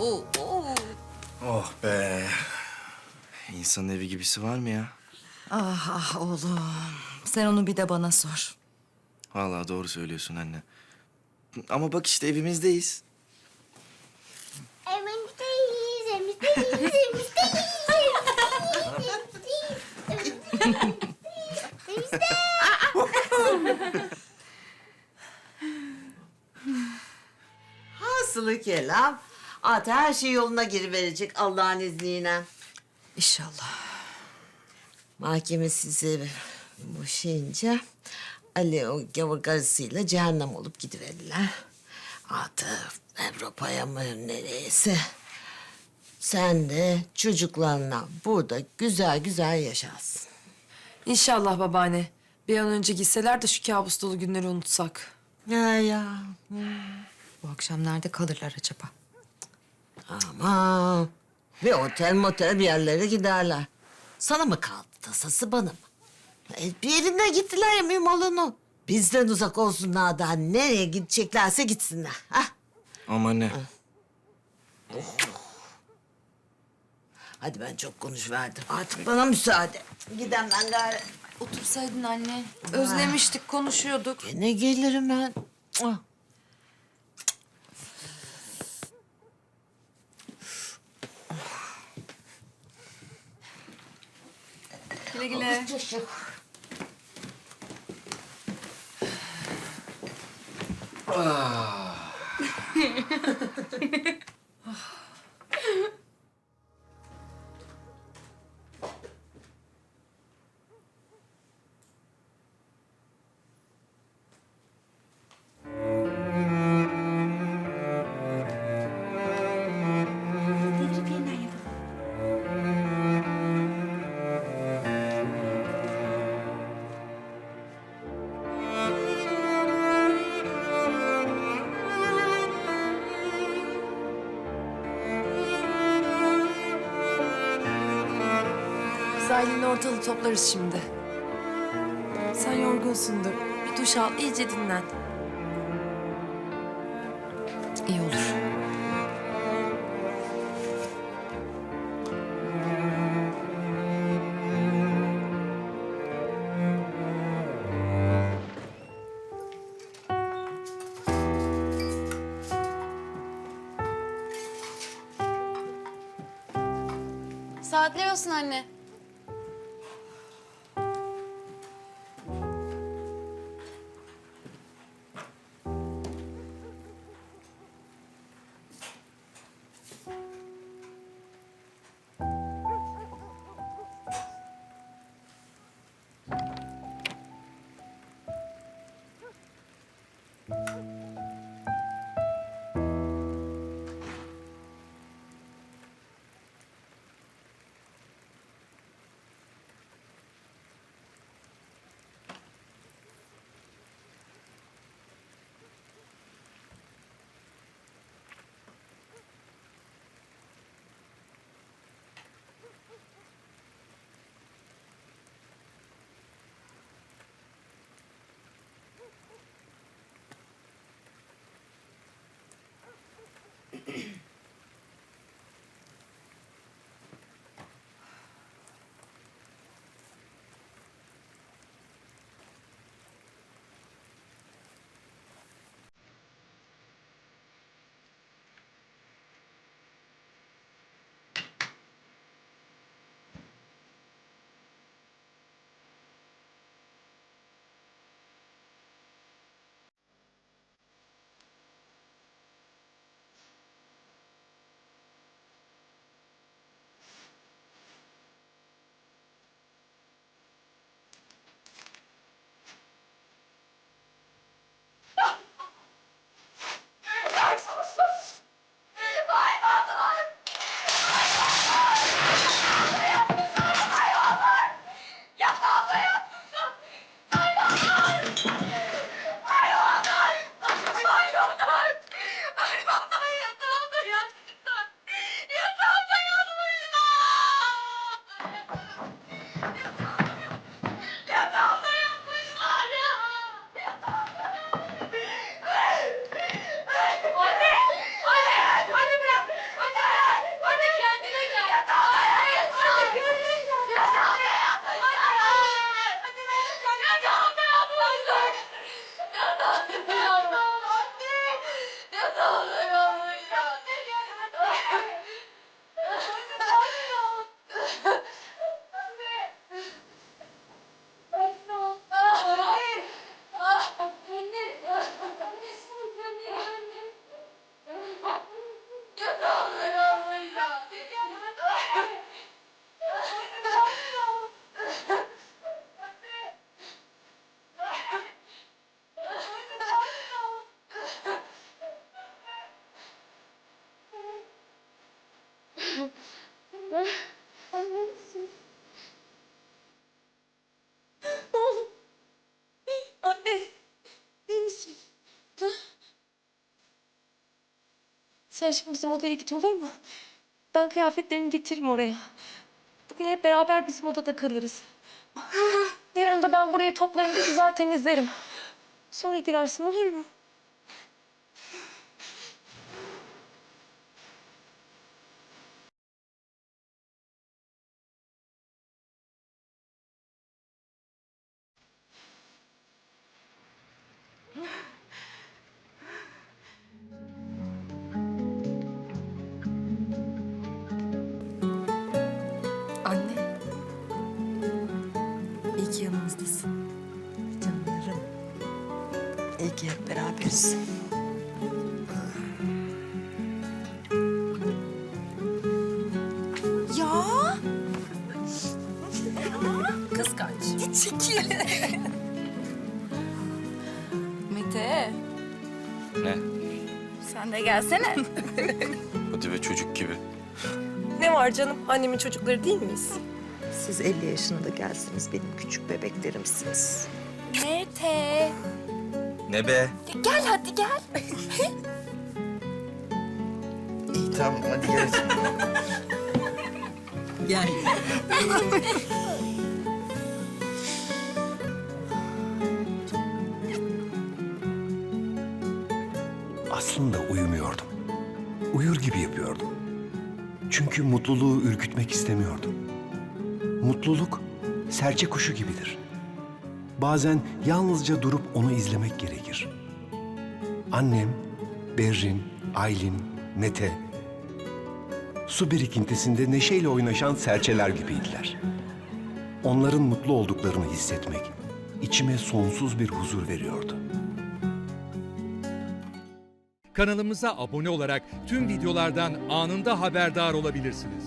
Oo, oo. Oh be. İnsanın evi gibisi var mı ya? Ah ah oğlum. Sen onu bir de bana sor. Vallahi doğru söylüyorsun anne. Ama bak işte evimizdeyiz. Evimizdeyiz, evimizdeyiz, evimizdeyiz, evimizdeyiz. Hasılı kelam. At her şey yoluna giriverecek Allah'ın izniyle. İnşallah. Mahkeme sizi boşayınca Ali o gavur karısıyla cehennem olup gidiverdiler. Atıf Avrupa'ya mı nereyse. Sen de çocuklarla burada güzel güzel yaşarsın. İnşallah babaanne. Bir an önce gitseler de şu kabus dolu günleri unutsak. Ya ya. Bu akşam nerede kalırlar acaba? Aman. Bir otel motel bir yerlere giderler. Sana mı kaldı tasası bana mı? E, bir yerine gittiler ya mümalını. Bizden uzak olsunlar daha nereye gideceklerse gitsinler. Ha? Ama anne. Hadi ben çok konuşverdim. Artık bana müsaade. Gidem ben gari. Otursaydın anne. Özlemiştik, konuşuyorduk. Gene gelirim ben. Ah. Güle güle. Biz ortalığı toplarız şimdi. Sen yorgunsundur. Bir duş al, iyice dinlen. İyi olur. Saatler olsun anne. 你要别走爹 Sen şimdi bizim odaya git olur mu? Ben kıyafetlerimi getireyim oraya. Bugün hep beraber bizim odada kalırız. Yarın da ben burayı toplarım, güzel temizlerim. Sonra girersin olur mu? Yanımızdasın. Canlarım. İyi ki hep beraberiz. Ya. Kıskanç. Çekil. Mete, Ne? sen de gelsene. Hadi be çocuk gibi. Ne var canım? Annemin çocukları değil miyiz? Siz 50 yaşında gelsiniz benim küçük bebeklerimsiniz. Mete. Ne be? Gel hadi gel. İyi tamam hadi gel. Gel. Aslında uyumuyordum. Uyur gibi yapıyordum. Çünkü mutluluğu ürkütmek istemiyordum. Mutluluk serçe kuşu gibidir. Bazen yalnızca durup onu izlemek gerekir. Annem, Berrin, Aylin, Mete su birikintisinde neşeyle oynaşan serçeler gibiydiler. Onların mutlu olduklarını hissetmek içime sonsuz bir huzur veriyordu. Kanalımıza abone olarak tüm videolardan anında haberdar olabilirsiniz.